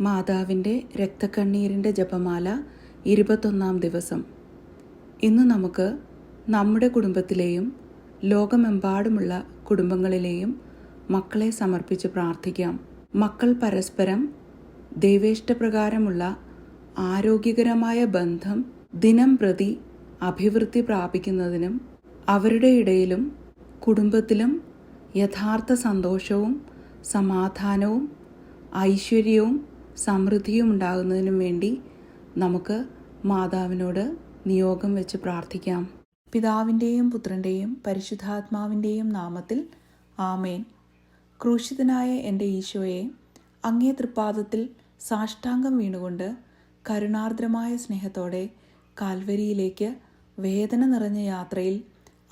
മാതാവിന്റെ രക്തക്കണ്ണീരിന്റെ ജപമാല ഇരുപത്തൊന്നാം ദിവസം. ഇന്ന് നമുക്ക് നമ്മുടെ കുടുംബത്തിലെയും ലോകമെമ്പാടുമുള്ള കുടുംബങ്ങളിലെയും മക്കളെ സമർപ്പിച്ച് പ്രാർത്ഥിക്കാം. മക്കൾ പരസ്പരം ദൈവേഷ്ടപ്രകാരമുള്ള ആരോഗ്യകരമായ ബന്ധം ദിനം പ്രതി അഭിവൃദ്ധി പ്രാപിക്കുന്നതിനും അവരുടെ ഇടയിലും കുടുംബത്തിലും യഥാർത്ഥ സന്തോഷവും സമാധാനവും ഐശ്വര്യവും സമൃദ്ധിയും ഉണ്ടാകുന്നതിനും വേണ്ടി നമുക്ക് മാതാവിനോട് നിയോഗം വെച്ച് പ്രാർത്ഥിക്കാം. പിതാവിന്റെയും പുത്രന്റെയും പരിശുദ്ധാത്മാവിന്റെയും നാമത്തിൽ ആമേൻ. ക്രൂശിതനായ എന്റെ ഈശോയെ അങ്ങേ തൃപ്പാദത്തിൽ സാഷ്ടാംഗം വീണുകൊണ്ട് കരുണാർദ്രമായ സ്നേഹത്തോടെ കാൽവരിയിലേക്ക് വേദന നിറഞ്ഞ യാത്രയിൽ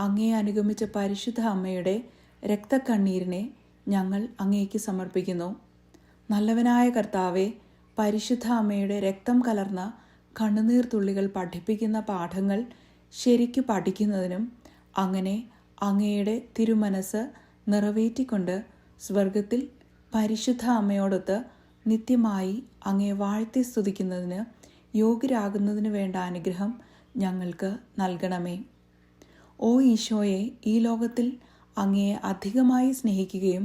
അങ്ങേ അനുഗമിച്ച പരിശുദ്ധ അമ്മയുടെ രക്തക്കണ്ണീരിനെ ഞങ്ങൾ അങ്ങേക്ക് സമർപ്പിക്കുന്നു. നല്ലവനായ കർത്താവെ പരിശുദ്ധ അമ്മയുടെ രക്തം കലർന്ന കണ്ണുനീർ തുള്ളികൾ പഠിപ്പിക്കുന്ന പാഠങ്ങൾ ശരിക്കു പഠിക്കുന്നതിനും അങ്ങനെ അങ്ങയുടെ തിരുമനസ് നിറവേറ്റിക്കൊണ്ട് സ്വർഗത്തിൽ പരിശുദ്ധ അമ്മയോടൊത്ത് നിത്യമായി അങ്ങയെ വാഴ്ത്തി സ്തുതിക്കുന്നതിന് യോഗ്യരാകുന്നതിന് വേണ്ട അനുഗ്രഹം ഞങ്ങൾക്ക് നൽകണമേ. ഓ ഈശോയെ ഈ ലോകത്തിൽ അങ്ങയെ അധികമായി സ്നേഹിക്കുകയും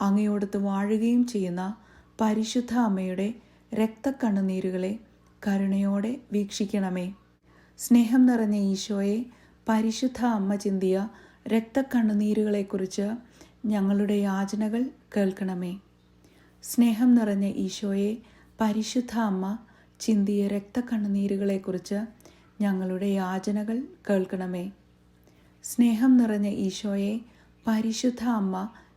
അങ്ങയോടത്ത് വാഴുകയും ചെയ്യുന്ന പരിശുദ്ധ അമ്മയുടെ രക്തക്കണ്ണുനീരുകളെ കരുണയോടെ വീക്ഷിക്കണമേ. സ്നേഹം നിറഞ്ഞ ഈശോയെ പരിശുദ്ധ അമ്മ ചിന്തിയ രക്തക്കണ്ണുനീരുകളെക്കുറിച്ച് ഞങ്ങളുടെ യാചനകൾ കേൾക്കണമേ. സ്നേഹം നിറഞ്ഞ ഈശോയെ പരിശുദ്ധ അമ്മ ചിന്തിയ രക്തക്കണ്ണുനീരുകളെക്കുറിച്ച് ഞങ്ങളുടെ യാചനകൾ കേൾക്കണമേ. സ്നേഹം നിറഞ്ഞ ഈശോയെ പരിശുദ്ധ അമ്മ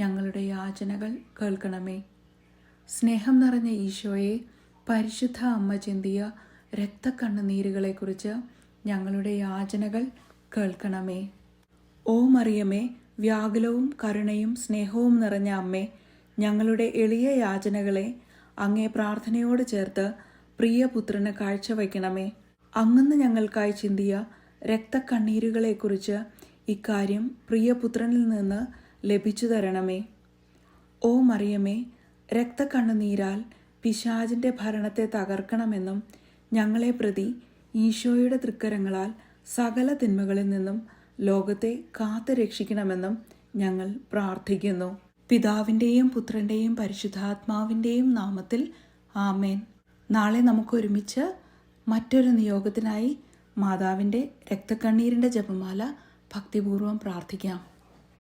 ഞങ്ങളുടെ യാചനകൾ കേൾക്കണമേ. സ്നേഹം നിറഞ്ഞ ഈശോയെ പരിശുദ്ധ അമ്മ ചിന്തിയ രക്തക്കണ്ണുനീരുകളെക്കുറിച്ച് ഞങ്ങളുടെ യാചനകൾ കേൾക്കണമേ. ഓ മറിയമേ വ്യാകുലവും കരുണയും സ്നേഹവും നിറഞ്ഞ അമ്മേ ഞങ്ങളുടെ എളിയ യാചനകളെ അങ്ങേ പ്രാർത്ഥനയോട് ചേർത്ത് പ്രിയപുത്രന് കാഴ്ചവയ്ക്കണമേ. അങ്ങന്ന് ഞങ്ങൾക്കായി ചിന്തിയ രക്തക്കണ്ണീരുകളെക്കുറിച്ച് ഇക്കാര്യം പ്രിയപുത്രനിൽ നിന്ന് ലഭിച്ചു തരണമേ. ഓ മറിയമേ രക്തക്കണ്ണുനീരാൽ പിശാചിന്റെ ഭരണത്തെ തകർക്കണമെന്നും ഞങ്ങളെ പ്രതി ഈശോയുടെ തൃക്കരങ്ങളാൽ സകല തിന്മകളിൽ നിന്നും ലോകത്തെ കാത്തു രക്ഷിക്കണമെന്നും ഞങ്ങൾ പ്രാർത്ഥിക്കുന്നു. പിതാവിന്റെയും പുത്രന്റെയും പരിശുദ്ധാത്മാവിന്റെയും നാമത്തിൽ ആമേൻ. നാളെ നമുക്കൊരുമിച്ച് മറ്റൊരു നിയോഗത്തിനായി മാതാവിന്റെ രക്തക്കണ്ണീരിന്റെ ജപമാല ഭക്തിപൂർവം പ്രാർത്ഥിക്കാം.